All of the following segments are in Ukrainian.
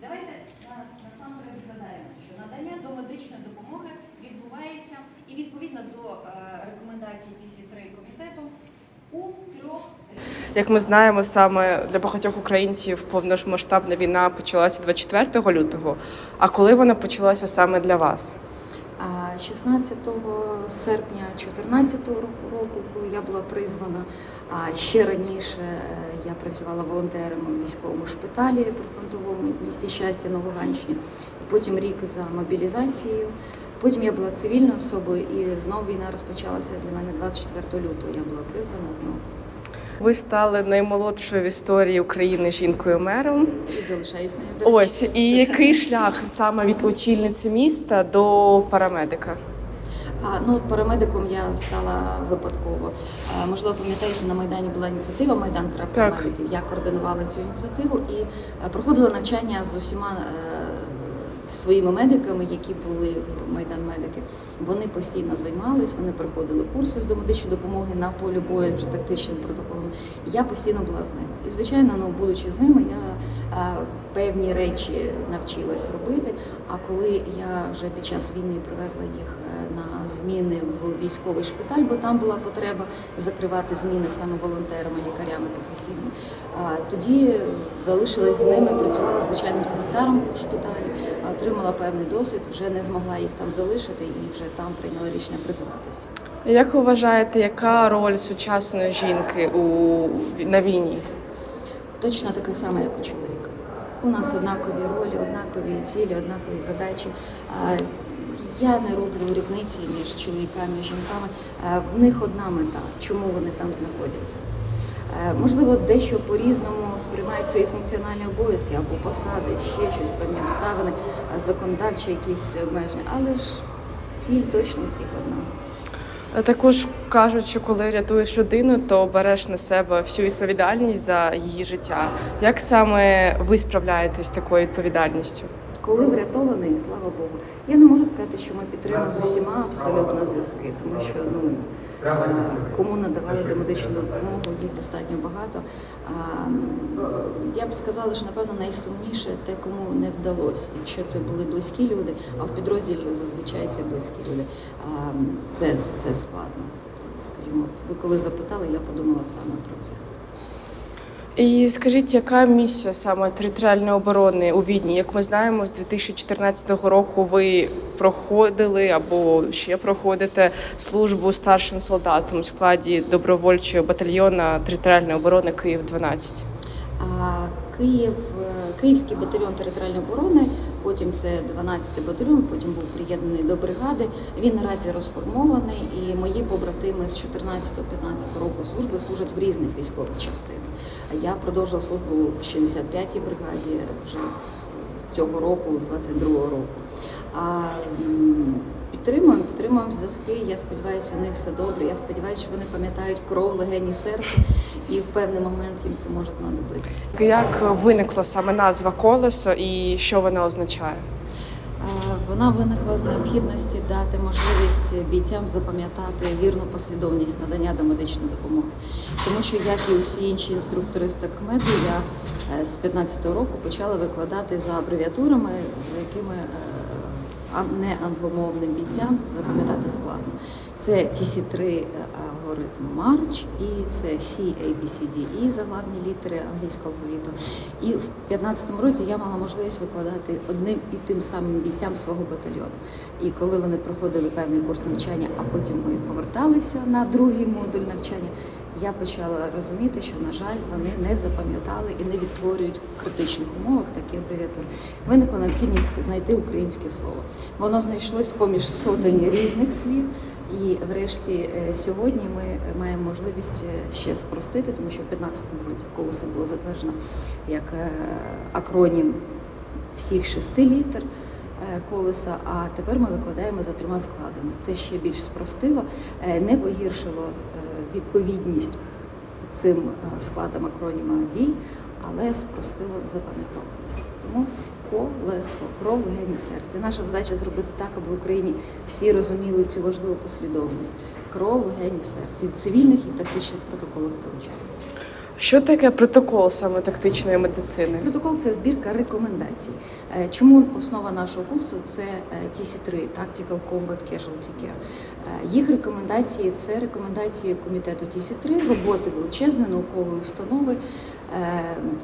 Давайте на- насамперед згадаємо, що надання до медичної допомоги відбувається і відповідно до е, рекомендацій ТІСІ-3 комітету у трьох Як ми знаємо, саме для багатьох українців повномасштабна війна почалася 24 лютого. А коли вона почалася саме для вас? А 16 серпня 2014 року, коли я була призвана, а ще раніше е, я працювала волонтером у військовому шпиталі прифронтовому в місті щастя на Луганщині. Потім рік за мобілізацією. Потім я була цивільною особою, і знову війна розпочалася для мене 24 лютого. Я була призвана знову Ви стали наймолодшою в історії України жінкою-мером. і залишаюсь нею. до Ось і який шлях саме від очільниці міста до парамедика? А, ну от парамедиком я стала випадково. А, можливо, пам'ятаєте, на Майдані була ініціатива Майдан Так. Я координувала цю ініціативу і е, проходила навчання з усіма е, своїми медиками, які були Майдан медики. Вони постійно займались, вони проходили курси з домедичної допомоги на полі бою вже тактичним протоколом. Я постійно була з ними. І звичайно, ну будучи з ними, я певні речі навчилась робити. А коли я вже під час війни привезла їх е, на зміни в військовий шпиталь, бо там була потреба закривати зміни саме волонтерами, лікарями професійними. Тоді залишилась з ними, працювала звичайним санітаром у шпиталі, отримала певний досвід, вже не змогла їх там залишити і вже там прийняла рішення призиватися. Як ви вважаєте, яка роль сучасної жінки у на війні? Точно така сама, як у чоловіка. У нас однакові ролі, однакові цілі, однакові задачі. Я не роблю різниці між чоловіками і жінками. В них одна мета, чому вони там знаходяться. Можливо, дещо по-різному сприймають свої функціональні обов'язки або посади, ще щось, певні обставини, законодавчі якісь обмеження, але ж ціль точно всіх одна. Також кажуть, що коли рятуєш людину, то береш на себе всю відповідальність за її життя. Як саме ви справляєтесь з такою відповідальністю? Коли врятований, слава Богу. Я не можу сказати, що ми підтримуємо з усіма абсолютно зв'язки, тому що ну е, кому надавали домедичну допомогу, їх достатньо багато. Я б сказала, що напевно найсумніше те, кому не вдалося. Якщо це були близькі люди, а в підрозділі зазвичай це близькі люди. Це, це складно. Скажімо, ви коли запитали, я подумала саме про це. І скажіть, яка місія саме територіальної оборони у Відні? Як ми знаємо, з 2014 року ви проходили або ще проходите службу старшим солдатом у складі добровольчого батальйону територіальної оборони Київ 12 Київ, е, Київський батальйон територіальної оборони, потім це 12-й батальйон, потім був приєднаний до бригади. Він наразі розформований, і мої побратими з 14-15 року служби служать в різних військових частинах. Я продовжила службу в 65-й бригаді вже цього року, 22-го року. А підтримуємо, підтримуємо зв'язки. Я сподіваюся, у них все добре. Я сподіваюся, що вони пам'ятають кров, легені, серце, і в певний момент їм це може знадобитися. Як виникло саме назва колесо і що вона означає? Е, Вона виникла з необхідності дати можливість бійцям запам'ятати вірну послідовність надання до медичної допомоги. Тому що, як і усі інші інструктори з такмеду, я е, з 15-го року почала викладати за абревіатурами, за якими е, не англомовним бійцям запам'ятати складно. Це TC3 алгоритм March і це C, A, B, C, D, E, заглавні літери англійського алфавіту. І в 15-му році я мала можливість викладати одним і тим самим бійцям свого батальйону. І коли вони проходили певний курс навчання, а потім ми поверталися на другий модуль навчання, я почала розуміти, що, на жаль, вони не запам'ятали і не відтворюють в критичних умовах такі абревіатури. Виникла необхідність знайти українське слово. Воно знайшлось поміж сотень різних слів. І врешті е, сьогодні ми маємо можливість е, ще спростити, тому що в 2015 році колесо було затверджено як е, акронім всіх шести літер колеса, а тепер ми викладаємо за трьома складами. Це ще більш спростило, не погіршило відповідність цим е, складам акроніма дій, але спростило запам'ятовуваність. Тому колесо, кров, легені, серце. Наша задача зробити так, аби в Україні всі розуміли цю важливу послідовність. Кров, легені, серце. В цивільних, і в тактичних протоколах в тому числі. Що таке протокол саме тактичної медицини? Протокол це збірка рекомендацій. Е, Чому основа нашого курсу це е, TC3 Tactical Combat Casualty Care. Е, Їх рекомендації це рекомендації комітету TC3, роботи величезної наукової установи,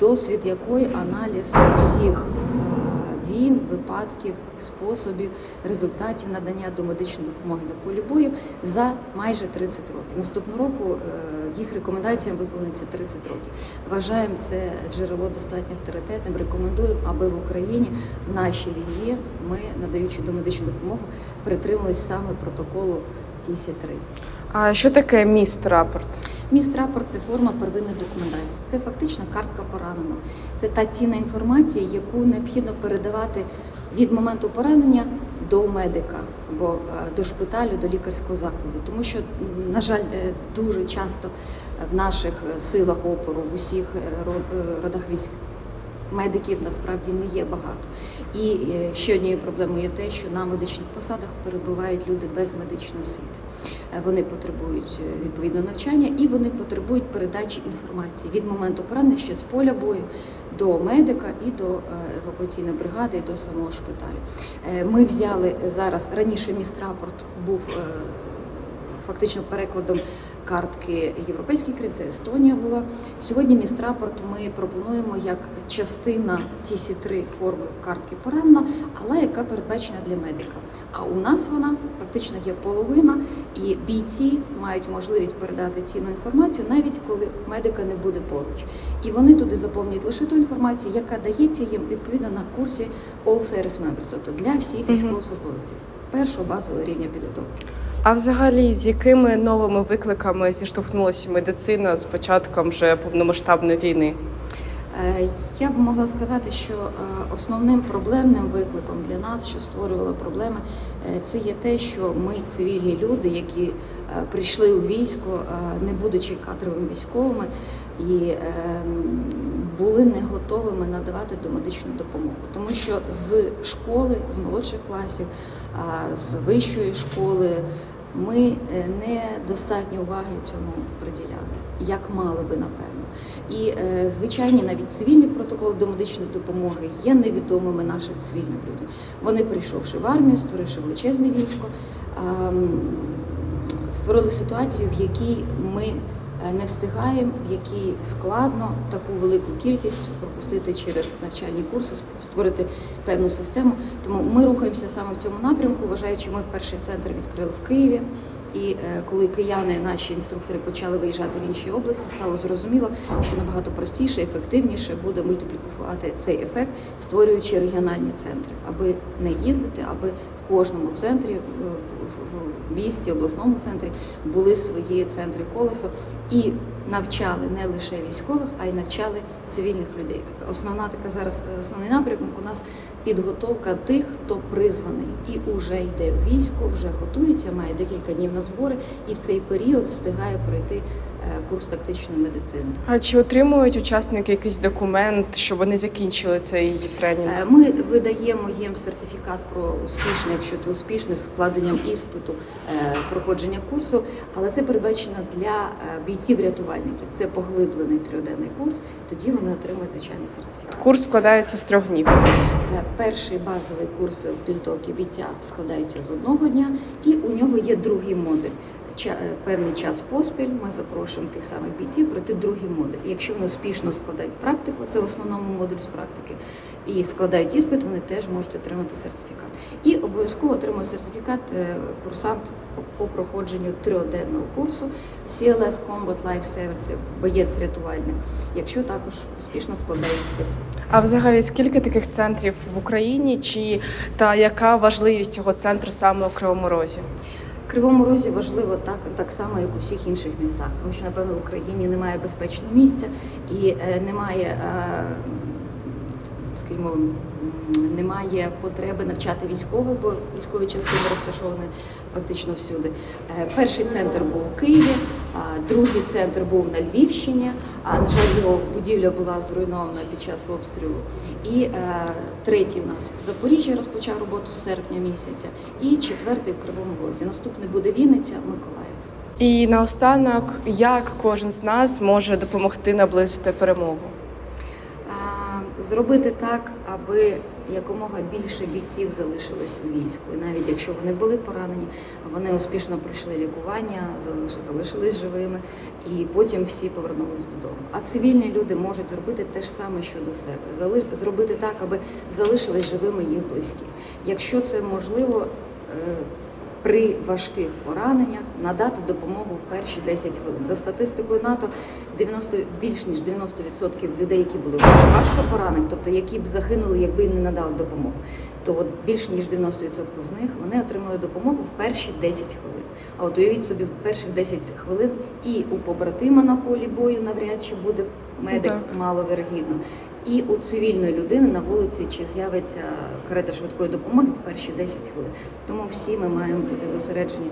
досвід якої аналіз усіх війн, випадків, способів, результатів надання до медичної допомоги на полі бою за майже 30 років. Наступного року їх рекомендаціям виповниться 30 років. Вважаємо це джерело достатньо авторитетним. Рекомендуємо, аби в Україні в нашій війні ми, надаючи домедичну допомогу, притримувалися саме протоколу TC3. А що таке міст рапорт? Міст рапорт це форма первинної документації. Це фактично картка пораненого. Це та цінна інформація, яку необхідно передавати від моменту поранення до медика або е, до шпиталю, до лікарського закладу. Тому що, на жаль, е, дуже часто в наших е, силах опору в усіх е, ро- е, родах військ. Медиків насправді не є багато. І е, ще однією проблемою є те, що на медичних посадах перебувають люди без медичної освіти. Е, Вони потребують е, відповідного навчання і вони потребують передачі інформації від моменту поранення ще з поля бою до медика і до е, евакуаційної бригади, і до самого шпиталю. Ми взяли зараз раніше міст рапорт був фактично перекладом картки Європейський крит, це Естонія була. Сьогодні міст рапорт ми пропонуємо як частина TC3 форми картки поранена, але яка передбачена для медика. А у нас вона фактично є половина, і бійці мають можливість передати цінну інформацію, навіть коли медика не буде поруч. І вони туди заповнюють лише ту інформацію, яка дається їм відповідно на курсі All Service Members, тобто для всіх військовослужбовців першого базового рівня підготовки. А взагалі, з якими новими викликами зіштовхнулася медицина з початком вже повномасштабної війни? Е, Я б могла сказати, що е, основним проблемним викликом для нас, що створювало проблеми, е, це є те, що ми цивільні люди, які прийшли у військо, не будучи кадровими військовими, і е, м, були не готовими надавати домедичну допомогу, тому що з школи, з молодших класів, з вищої школи. Ми е, недостатньо уваги цьому приділяли, як мали би напевно. І е, звичайні навіть цивільні протоколи до медичної допомоги є невідомими нашим цивільним людям. Вони, прийшовши в армію, створивши величезне військо, створили ситуацію, в якій ми не встигаємо, в якій складно таку велику кількість пропустити через навчальні курси, створити певну систему. Тому ми рухаємося саме в цьому напрямку, вважаючи, ми перший центр відкрили в Києві. І е, коли кияни, наші інструктори, почали виїжджати в інші області, стало зрозуміло, що набагато простіше, ефективніше буде мультиплікувати цей ефект, створюючи регіональні центри, аби не їздити, аби в кожному центрі, в- в місті, обласному центрі були свої центри колесо і навчали не лише військових, а й навчали цивільних людей. Основна така зараз е, основний напрямок у нас підготовка тих, хто призваний і вже йде в військо, вже готується, має декілька днів на збори, і в цей період встигає пройти курс тактичної медицини. А чи отримують учасники якийсь документ, що вони закінчили цей тренінг? Е, Ми видаємо їм сертифікат про успішне, якщо це успішне, з складенням іспиту е, проходження курсу, але це передбачено для е, бійців-рятувальників. Це поглиблений трьохденний курс. Тоді вони отримують звичайний сертифікат. Курс складається з трьох днів. Е, Перший базовий курс підготовки бійця складається з одного дня, і у нього є другий модуль. Е, Певний час поспіль ми запрошуємо тих самих бійців пройти другий модуль. Якщо вони успішно складають практику, це в основному модуль з практики, і складають іспит, вони теж можуть отримати сертифікат. І обов'язково отримує сертифікат е, курсант по проходженню трьохденного курсу CLS Combat Lifesaver, це боєць-рятувальник, якщо також успішно складає іспит. А взагалі, скільки таких центрів в Україні? Чи та яка важливість цього центру саме у Кривому Розі? Кривому Розі важливо так, так само, як у всіх інших містах, тому що напевно в Україні немає безпечного місця і е, немає, е, скажімо, немає потреби навчати військових, бо військові частини розташовані фактично всюди. Е, перший центр був у Києві, другий центр був на Львівщині. А на жаль, його будівля була зруйнована під час обстрілу. І е, третій у нас в Запоріжжі розпочав роботу з серпня місяця, і четвертий в Кривому Розі. Наступний буде Вінниця, Миколаїв. І наостанок, як кожен з нас може допомогти наблизити перемогу? А, Зробити так, аби якомога більше бійців залишилось у війську. І навіть якщо вони були поранені, вони успішно пройшли лікування, залиш- залишились живими, і потім всі повернулись додому. А цивільні люди можуть зробити те ж саме щодо себе, зробити так, аби залишились живими їх близькі. Якщо це можливо. При важких пораненнях надати допомогу в перші 10 хвилин. За статистикою НАТО, 90, більш ніж 90% людей, які були важко поранені, тобто які б загинули, якби їм не надали допомогу, то от більш ніж 90% з них вони отримали допомогу в перші 10 хвилин. А от уявіть собі, в перших 10 хвилин і у побратима на полі бою навряд чи буде медик Так. маловергідно. І у цивільної людини на вулиці чи з'явиться карета швидкої допомоги в перші 10 хвилин. Тому всі ми маємо бути зосереджені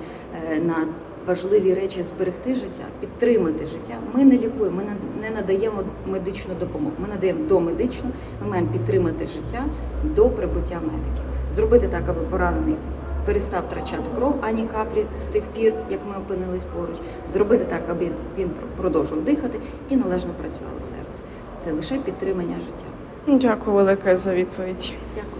е, на важливі речі зберегти життя, підтримати життя. Ми не лікуємо, ми не- надаємо медичну допомогу. Ми надаємо домедичну. Ми маємо підтримати життя до прибуття медиків. Зробити так, аби поранений перестав втрачати кров, ані каплі з тих пір, як ми опинились поруч. Зробити так, аби він пр- продовжував дихати і належно працювало серце. Це лише підтримання життя. Дякую велике за відповідь. Дякую.